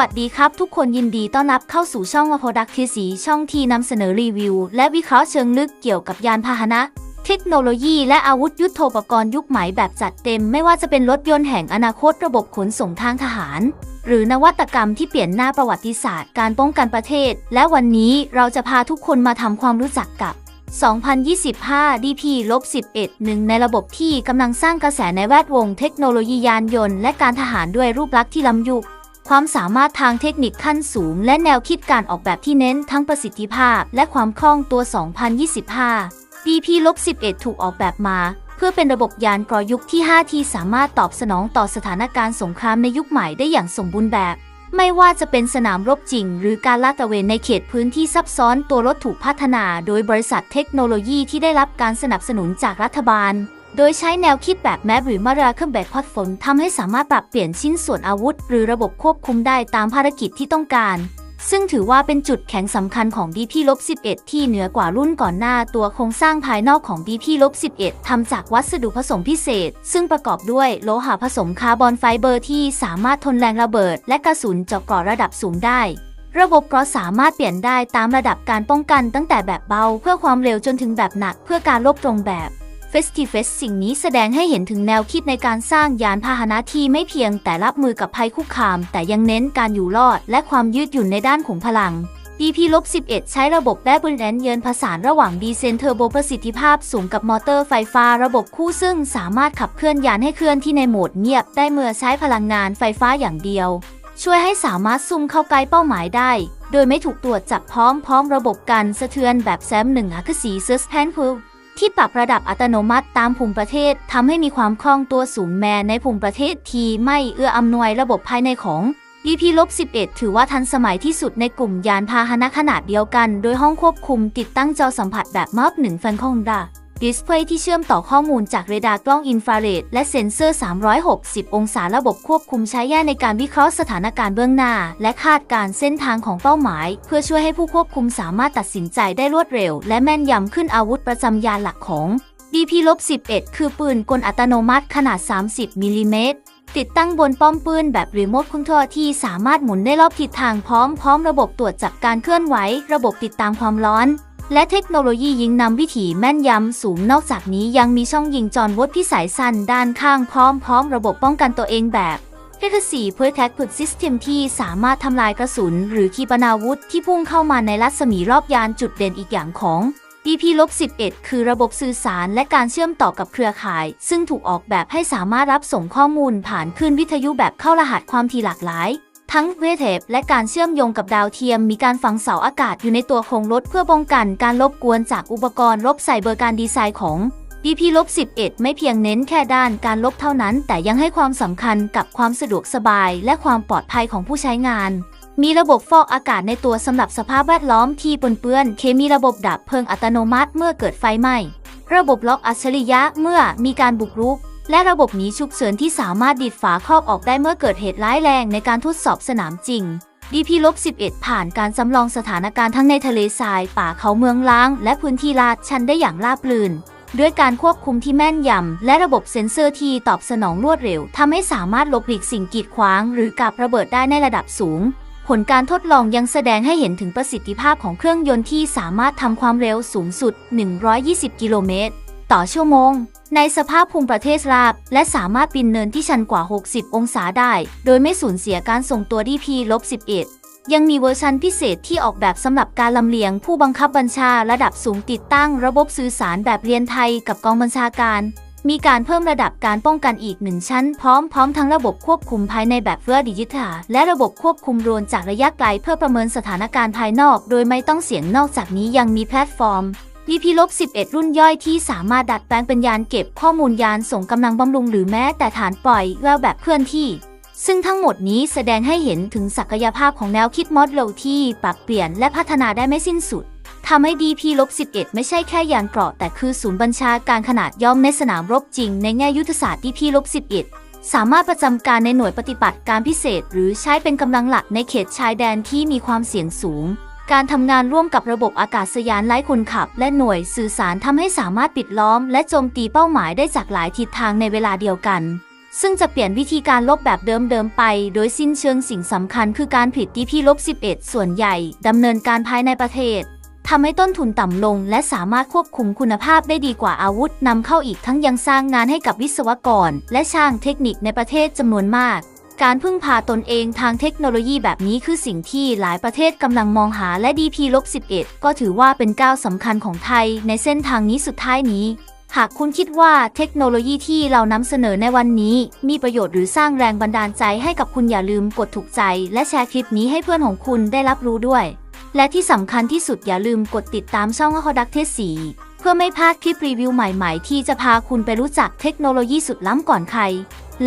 วัสดีครับทุกคนยินดีต้อนรับเข้าสู่ช่องว p ดักทีสีช่องที่นำเสนอรีวิว และวิเคราะห์เชิงลึกเกี่ยวกับยานพาหนะ เทคโนโลยีและอาวุธยุโทโธปกรณ์ยุคใหม่แบบจัดเต็ม ไม่ว่าจะเป็นรถยนต์แห่งอนาคตระบบขนส่งทางทหาร หรือนวัตกรรมที่เปลี่ยนหน้าประวัติศาสตร์การป้องกันประเทศ และวันนี้เราจะพาทุกคนมาทำความรู้จักกับ 2025 DP-11 หนึ่งในระบบที่กำลังสร้างกระแสในแวดวงเทคโนโลยียานยนต์และการทหารด้วยรูปลักษณ์ที่ล้ำยุค ความสามารถทางเทคนิคขั้นสูง และแนวคิดการออกแบบที่เน้นทั้งประสิทธิภาพ และความคล่องตัว 2025 DP-11 ถูกออกแบบมา เพื่อเป็นระบบยานกรอยุคที่ 5 ที่สามารถตอบสนองต่อสถานการณ์สงครามในยุคใหม่ได้อย่างสมบูรณ์แบบไม่ว่าจะเป็นสนามรบจริง หรือการลาดตระเวนในเขตพื้นที่ซับซ้อนตัวรถถูกพัฒนา โดยบริษัทเทคโนโลยีที่ได้รับการสนับสนุนจากรัฐบาล โดยใช้แนวคิดแบบแมปหรือมาราเครื่องแบบพอดฝนทำให้สามารถปรับเปลี่ยนชิ้นส่วนอาวุธ หรือระบบควบคุมได้ตามภารกิจที่ต้องการ ซึ่งถือว่าเป็นจุดแข็งสำคัญของ DP-11 ที่เหนือกว่ารุ่นก่อนหน้าตัวโครงสร้างภายนอกของ DP-11 ทำจากวัสดุผสมพิเศษ ซึ่งประกอบด้วยโลหะผสมคาร์บอนไฟเบอร์ที่สามารถทนแรงระเบิด และกระสุนเจาะเกราะระดับสูงได้ระบบกระสามารถเปลี่ยนได้ตามระดับการป้องกันตั้งแต่แบบเบา เพื่อความเร็วจนถึงแบบหนักเพื่อการลบตรงแบบ f e s t i f e s สิ่งนี้แสดงให้เห็นถึงแนวคิดในการสร้างยานพาหนะที่ไม่เพียงแต่รับมือกับภัยคุกคาม แต่ยังเน้นการอยู่รอด และความยืดหยุ่นในด้านของพลัง DP-11 ใช้ระบบแบรบริแอนเยินผสานระหว่างดีเซนเทอร์โบประสิทธิภาพสูงกับมอเตอร์ไฟฟ้าระบบคู่ซึ่งสามารถขับเคลื่อนยานให้เคลื่อนที่ในโหมดเงียบได้เมื่อใช้พลังงานไฟฟ้าอย่างเดียว ช่วยให้สามารถซุ่มเข้าใกล้เป้าหมายได้ โดยไม่ถูกตรวจจับพร้อมพร้อมระบบกันสะเทือนแบบแซมหนึ่งฮักสีเซสแพนพู ที่ปรับระดับอัตโนมัติตามภูมิประเทศทำให้มีความคล่องตัวสูงแม้ในภูมิประเทศที่ไม่เอื้ออำนวยระบบภายในของ DP-11 ถือว่าทันสมัยที่สุดในกลุ่มยานพาหนะขนาดเดียวกัน โดยห้องควบคุมติดตั้งจอสัมผัสแบบมอบหนึ่งฟันคงดา ดิสเพลย์ที่เชื่อมต่อข้อมูลจากเรดาร์กล้องอินฟราเรดและเซ็นเซอร์ 360 องศาระบบควบคุมใช้แย่ในการวิเคราะห์สถานการณ์เบื้องหน้า และคาดการเส้นทางของเป้าหมาย เพื่อช่วยให้ผู้ควบคุมสามารถตัดสินใจได้รวดเร็ว และแม่นยำขึ้นอาวุธประจำยานหลักของ DP-11 คือปืนกลอัตโนมัติขนาด 30มิลลิเมตรติดตั้งบนป้อมปืนแบบรีโมทคอนโทรลที่สามารถหมุนได้รอบทิศทางพร้อมพร้อมระบบตรวจจับการเคลื่อนไหว ระบบติดตามความร้อน และเทคโนโลยียิงนำวิถีแม่นยำสูงนอกจากนี้ยังมีช่องยิงจอนวดพิสัยสั้นด้านข้างพร้อมพร้อมระบบป้องกันตัวเองแบบเทคสีเพื่อแท็กพุดซิสเต็มที่สามารถทำลายกระสุน หรือขีปนาวุธที่พุ่งเข้ามาในรัศมีรอบยานจุดเด่นอีกอย่างของ DP-11 คือระบบสื่อสารและการเชื่อมต่อกับเครือข่าย ซึ่งถูกออกแบบให้สามารถรับส่งข้อมูลผ่านคลื่นวิทยุแบบเข้ารหัสความถี่หลากหลาย ทั้งเวทเทปและการเชื่อมโยงกับดาวเทียม มีการฝังเสาอากาศอยู่ในตัวโครงรถเพื่อป้องกันการรบกวนจากอุปกรณ์รบไซเบอร์การดีไซน์ของ DP-11 ไม่เพียงเน้นแค่ด้านการลบเท่านั้น แต่ยังให้ความสำคัญกับความสะดวกสบายและความปลอดภัยของผู้ใช้งาน มีระบบฟอกอากาศในตัวสำหรับสภาพแวดล้อมที่ปนเปื้อน เคมีระบบดับเพลิงอัตโนมัติเมื่อเกิดไฟไหม้ ระบบล็อกอัจฉริยะเมื่อมีการบุกรุก และระบบหนีฉุกเฉินที่สามารถดีดฝาครอบออกได้เมื่อเกิดเหตุร้ายแรงในการทดสอบสนามจริง DP-11 ผ่านการจำลองสถานการณ์ทั้งในทะเลทราย ป่าเขาเมืองล้าง และพื้นที่ลาดชันได้อย่างราบรื่นด้วยการควบคุมที่แม่นยำ และระบบเซ็นเซอร์ที่ตอบสนองรวดเร็วทำให้สามารถหลบหลีกสิ่งกีดขวาง หรือกับระเบิดได้ในระดับสูง ผลการทดลองยังแสดงให้เห็นถึงประสิทธิภาพของเครื่องยนต์ที่สามารถทำความเร็วสูงสุด 120 กิโลเมตร ต่อชั่วโมง ในสภาพภูมิประเทศราบ และสามารถปีนเนินที่ชันกว่า 60 องศาได้ โดยไม่สูญเสียการส่งตัว DP-11 ยังมีเวอร์ชันพิเศษที่ออกแบบสำหรับการลำเลียงผู้บังคับบัญชาระดับสูงติดตั้งระบบสื่อสารแบบเรียนไทยกับกองบัญชาการมีการเพิ่มระดับการป้องกันอีกหนึ่งชั้นพร้อมพร้อมทั้งระบบควบคุมภายในแบบเฟื่อดิจิทัลและระบบควบคุมโดรนจากระยะไกลเพื่อประเมินสถานการณ์ภายนอก โดยไม่ต้องเสี่ยงนอกจากนี้ยังมีแพลตฟอร์ม DP-11 รุ่นย่อยที่สามารถดัดแปลงเป็นยานเก็บข้อมูลยานส่งกำลังบำรุงหรือแม้แต่ฐานปล่อยแววแบบเคลื่อนที่ ซึ่งทั้งหมดนี้แสดงให้เห็นถึงศักยภาพของแนวคิดมอดโลที่ปรับเปลี่ยนและพัฒนาได้ไม่สิ้นสุดทำให้ DP-11 ไม่ใช่แค่ยานเกราะแต่คือศูนย์บัญชาการขนาดย่อมในสนามรบจริงในแง่ยุทธศาสตร์ DP-11 สามารถประจำการในหน่วยปฏิบัติการพิเศษ หรือใช้เป็นกำลังหลักในเขตชายแดนที่มีความเสี่ยงสูง การทำงานร่วมกับระบบอากาศยานไร้คนขับ และหน่วยสื่อสารทำให้สามารถปิดล้อม และโจมตีเป้าหมายได้จากหลายทิศทางในเวลาเดียวกัน ซึ่งจะเปลี่ยนวิธีการลบแบบเดิมๆไป โดยสิ้นเชิงสิ่งสำคัญคือการผลิต DP-11 ส่วนใหญ่ดำเนินการภายในประเทศทำให้ต้นทุนต่ำลง และสามารถควบคุมคุณภาพได้ดีกว่าอาวุธนำเข้าอีกทั้งยังสร้างงานให้กับวิศวกร และช่างเทคนิคในประเทศจำนวนมาก การพึ่งพาตนเองทางเทคโนโลยีแบบนี้คือสิ่งที่หลายประเทศกำลังมองหาและ DP-11 ก็ถือว่าเป็นก้าวสำคัญของไทยในเส้นทางนี้สุดท้ายนี้ หากคุณคิดว่าเทคโนโลยีที่เรานำเสนอในวันนี้ มีประโยชน์หรือสร้างแรงบันดาลใจให้กับคุณอย่าลืมกดถูกใจ และแชร์คลิปนี้ให้เพื่อนของคุณได้รับรู้ด้วย และที่สำคัญที่สุดอย่าลืมกดติดตามช่องฮอดักเทสี เพื่อไม่พลาดคลิปรีวิวใหม่ๆ ที่จะพาคุณไปรู้จักเทคโนโลยีสุดล้ำก่อนใคร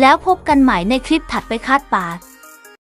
แล้วพบกันใหม่ในคลิปถัดไปคาดปาด